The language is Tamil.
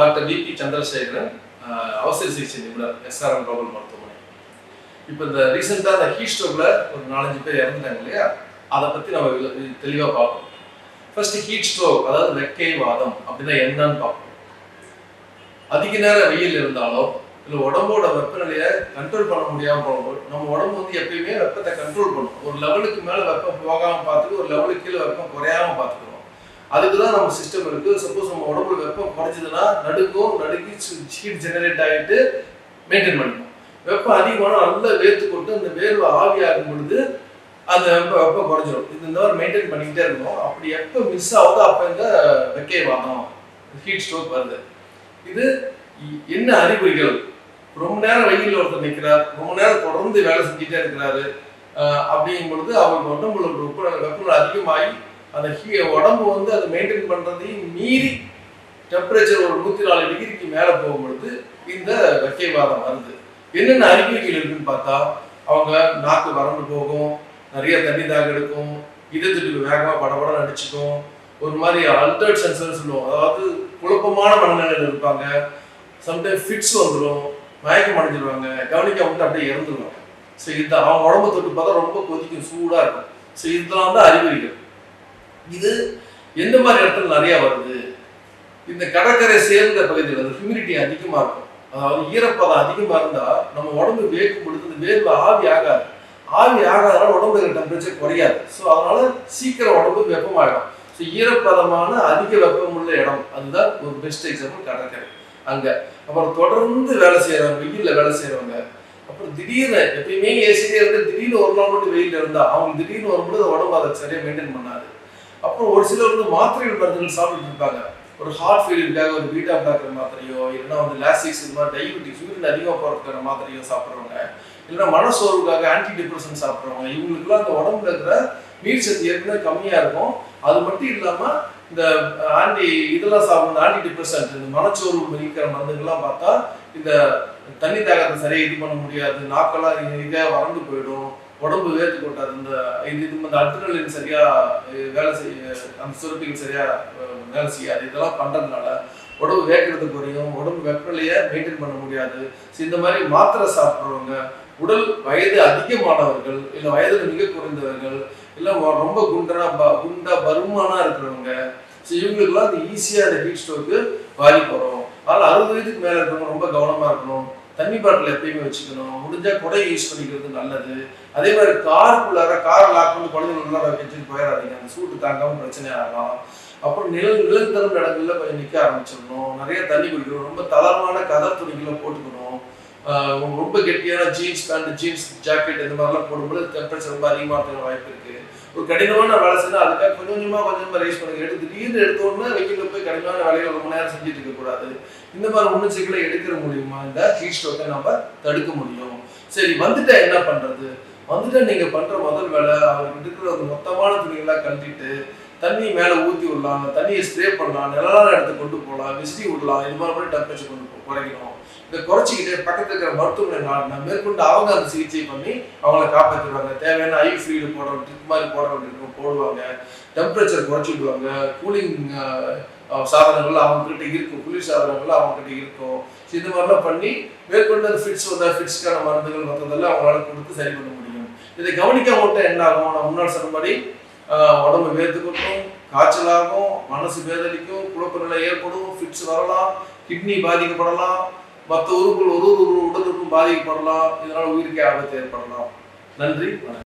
டாக்டர் விபி சந்திரசேகரன் அவசர சிகிச்சை நிபுணர் எஸ்ஆர்எம் குளோபல் மருத்துவமனை. இப்போ இந்த ரீசெண்டாக அந்த ஹீட் ஸ்ட்ரோக்கில் ஒரு நாலஞ்சு பேர் இறந்துட்டாங்க இல்லையா? அதை பற்றி நம்ம தெளிவாக பார்ப்போம். ஃபர்ஸ்ட் ஹீட் ஸ்ட்ரோக் அதாவது வெக்கை வாதம் அப்படின்னா என்னன்னு பார்ப்போம். அதிக நேரம் வெயில் இருந்தாலும் இல்லை உடம்போட வெப்பநிலையை கண்ட்ரோல் பண்ண முடியாமல் போகும்போது நம்ம உடம்பு வந்து எப்பயுமே வெப்பத்தை கண்ட்ரோல் பண்ணும். ஒரு லெவலுக்கு மேலே வெப்பம் போகாமல் பார்த்துக்கோ ஒரு லெவலுக்கு கீழே வெப்பம் குறையாம பார்த்துக்கணும் அதுக்கு தான் நம்ம சிஸ்டம் இருக்கு. சப்போஸ் நம்ம உடம்புல வெப்பம் குறைஞ்சதுன்னா நடுக்கும் நடுக்கி ஹீட் ஜெனரேட் ஆகிட்டு மெயின்டைன் பண்ணிக்கணும். வெப்பம் அதிகமான நல்லா வேர்த்து கொண்டு அந்த வேர்வை ஆவியாகும் பொழுது அந்த வெப்பம் வெப்பம் குறைஞ்சிரும். இது இந்த மாதிரி மெயின்டைன் பண்ணிக்கிட்டே இருக்கும் அப்படி எப்போ மிஸ் ஆகுதோ அப்போ இந்த வெக்கை வாதம் ஹீட் ஸ்ட்ரோக் வருது. இது என்ன அறிகுறிகள்? ரொம்ப நேரம் வெயிலில் ஒருத்தர் நிற்கிறார் ரொம்ப நேரம் தொடர்ந்து வேலை செஞ்சுட்டே இருக்கிறாரு. அப்படிங்கும் பொழுது அவருக்கு உடம்புல ஒரு வெப்ப வெப்பநிலை அதிகமாகி அந்த ஹீ உடம்பு வந்து அதை மெயின்டைன் பண்ணுறதையும் மீறி டெம்பரேச்சர் ஒரு நூற்றி நாலு டிகிரிக்கு மேலே போகும்பொழுது இந்த வெக்கைவாதம் வருது. என்னென்ன அறிகுறிகள் இருக்குன்னு பார்த்தா அவங்க நாக்கு வறண்டு போகும் நிறைய தண்ணி தாக எடுக்கும் இதயத்துக்கு வேகமாக படபடம் அடிச்சுக்கும் ஒரு மாதிரி அல்டர்ட் சென்சர் சொல்லுவோம் அதாவது குழப்பமான மனநிலையில் இருப்பாங்க. சம்டைம் ஃபிட்ஸ் வந்துடும் மயக்கம் அடைஞ்சிருவாங்க கவனிக்க மட்டும் அப்படியே இறந்துருவாங்க. ஸோ இதுதான் அவங்க உடம்பு தொட்டு பார்த்தா ரொம்ப கொதிக்கும் சூடாக இருக்கும். ஸோ இதெல்லாம் தான் அறிகுறிகள். இது எந்த மாதிரி இடத்துல நிறைய வருது? இந்த கடற்கரை சேர்ந்த பகுதியில் அந்த ஹியூமிடிட்டி அதிகமாக இருக்கும். அதாவது ஈரப்பதம் அதிகமாக இருந்தால் நம்ம உடம்பு வேர்க்கும் பொழுது அந்த வேர்வை ஆவி ஆகாது. ஆவி ஆகாதனால உடம்புல டெம்பரேச்சர் குறையாது. ஸோ அதனால சீக்கிரம் உடம்பு வெப்பமாயிடும். ஸோ ஈரப்பதமான அதிக வெப்பமுள்ள இடம் அதுதான் ஒரு பெஸ்ட் எக்ஸாம்பிள் கடற்கரை. அங்கே. அப்புறம் தொடர்ந்து வேலை செய்கிறவங்க வெயிலில் வேலை செய்கிறவங்க அப்புறம் திடீர்னு எப்பயுமே ஏசிலே இருந்து திடீர்னு ஒரு நாள் மட்டும் வெயில் இருந்தால் அவங்க திடீர்னு வரும்போது உடம்பு அதை சரியாக மெயின்டைன் பண்ணாது. அப்புறம் ஒரு சிலர் வந்து மாத்திரைகள் மருந்துகள் சாப்பிட்டு இருப்பாங்க ஒரு ஹார்ட் ஃபெயிலியருக்காக ஒரு பீட்டா பிளாக்கர் மாத்திரையோ இல்லைன்னா வந்து லாசிக்ஸ் இது மாதிரி டயபெட்டிக்ஸ் யூரின் அதிகமாக போகிற மாத்திரையோ சாப்பிட்றவங்க இல்லைன்னா மனசோர்வுக்காக ஆன்டி டிப்ரெஷன் சாப்பிட்றவங்க இவங்களுக்குலாம் அந்த உடம்புல இருக்கிற நீர் சக்தி ஏற்கனவே கம்மியாக இருக்கும். அது மட்டும் இல்லாமல் இந்த ஆன்டி இதெல்லாம் சாப்பிடணும் ஆன்டி டிப்ரெஷன் இந்த மனச்சோர்வு இருக்கிற மருந்துகள்லாம் பார்த்தா இந்த தண்ணி தாகத்தை சரியாக இது பண்ண முடியாது நாக்கெல்லாம் இதாக வறண்டு போயிடும். உடம்பு வேர்த்து கொட்டாது இந்த இது இது இந்த அட்ரினலின் சரியா வேலை செய்ய அந்த சுரப்பிகள் சரியா வேலை செய்யாது. இதெல்லாம் பண்றதுனால உடம்பு வேக்கிறது குறையும் உடம்பு வெப்பநிலையை மெயின்டைன் பண்ண முடியாது. ஸோ இந்த மாதிரி மாத்திரை சாப்பிட்றவங்க உடல் வயது அதிகமானவர்கள் இல்லை வயதில் மிக குறைந்தவர்கள் இல்லை ரொம்ப குண்டனா ப- குண்டா பருமானா இருக்கிறவங்க ஸோ இவங்களுக்குலாம் அது ஈஸியாக அந்த ஹீட் ஸ்ட்ரோக்கு பாதிப்பு அதனால் அறுபது வயதுக்கு மேலே இருக்கிறவங்க ரொம்ப கவனமாக இருக்கணும். தண்ணி பாட்டில் எப்பயுமே வச்சுக்கணும். முடிஞ்சால் குடையை யூஸ் பண்ணிக்கிறது நல்லது. அதே மாதிரி காருக்குள்ளார கார் லாக் பண்ணி குழந்தைங்க நல்லா வச்சுட்டு போயிடாதீங்க அந்த சூட்டு தாங்காமல் பிரச்சனை ஆகலாம். அப்புறம் நிழல் நிழல் தரும் இடங்கள்ல கொஞ்சம் நிற்க ஆரம்பிச்சிடணும். நிறைய தண்ணி குடிக்கணும். ரொம்ப தளர்வான கதர் துணிகளை போட்டுக்கணும். ரொம்ப கெட்டியான ஜீன்ஸ் பேண்ட் ஜீன்ஸ் ஜாக்கெட் இந்த மாதிரிலாம் போடும்போது டெம்பரேச்சர் ரொம்ப அதிகமாக இருக்கிற வாய்ப்பு இருக்குது ஒரு கடினமான வேலை செஞ்சால் அதுக்காக கொஞ்சம் கொஞ்சமாக கொஞ்சம் கொஞ்சமாக ரைஸ் பண்ணுங்க. எடுத்து திடீர்னு எடுத்த உடனே போய் கடினமான வேலையை ரொம்ப நேரம் செஞ்சுட்டு இருக்கக்கூடாது இந்த மாதிரி முன்னெச்சரிக்கைகளை எடுக்கிற மூலியமா இந்த ஹீட் ஸ்ட்ரோக்கை நம்ம தடுக்க முடியும். சரி வந்துட்டா என்ன பண்ணுறது வந்துட்டா நீங்கள் பண்ணுற முதல் வேலை அவருக்கு இருக்கிற அந்த மொத்தமான துணிகளை கழட்டிட்டு தண்ணி மேலே ஊற்றி விடலாம் தண்ணியை ஸ்ப்ரே பண்ணலாம் நிழலான இடத்துக்கு கொண்டு போகலாம் விசிறி விடலாம் இது மாதிரி கூட டெம்பரேச்சர் கொண்டு குறைக்கணும். இதை குறைச்சிக்கிட்டு பக்கத்துல இருக்கிற மருத்துவமனை மேற்கொண்டு அவங்க அந்த சிகிச்சை பண்ணி அவங்கள காப்பாற்றிடுவாங்க தேவையான ஐ ஃப்ரீடு போடுற ட்ரிப் மாதிரி போட வேண்டியிருக்கும் போடுவாங்க. டெம்பரேச்சர் குறைச்சி விடுவாங்க. கூலிங் சாதனங்கள் அவங்க கிட்ட இருக்கும். குளிர் சாதனங்கள் அவங்க கிட்ட இருக்கும். So இந்த மாதிரிலாம் பண்ணி மேற்கொண்டு அந்த ஃபிட்ஸ் வந்தால் ஃபிட்ஸ்க்கான மருந்துகள் மற்றதெல்லாம் அவங்களால கொடுத்து சரி பண்ண முடியும். இதை கவனிக்காம மட்டும் என்ன ஆகும்? நான் முன்னாள் சொன்னபடி உடம்பு வேர்த்து காய்ச்சலாகும் மனசு வேதளிக்கும் குழப்ப நிலை ஏற்படும் ஃபிட்ஸ் வரலாம் கிட்னி பாதிக்கப்படலாம் மற்ற உறுப்புகள் ஒரு ஒரு உடலுக்கும் பாதிக்கப்படலாம். இதனால உயிருக்கே ஆபத்து ஏற்படலாம். நன்றி வணக்கம்.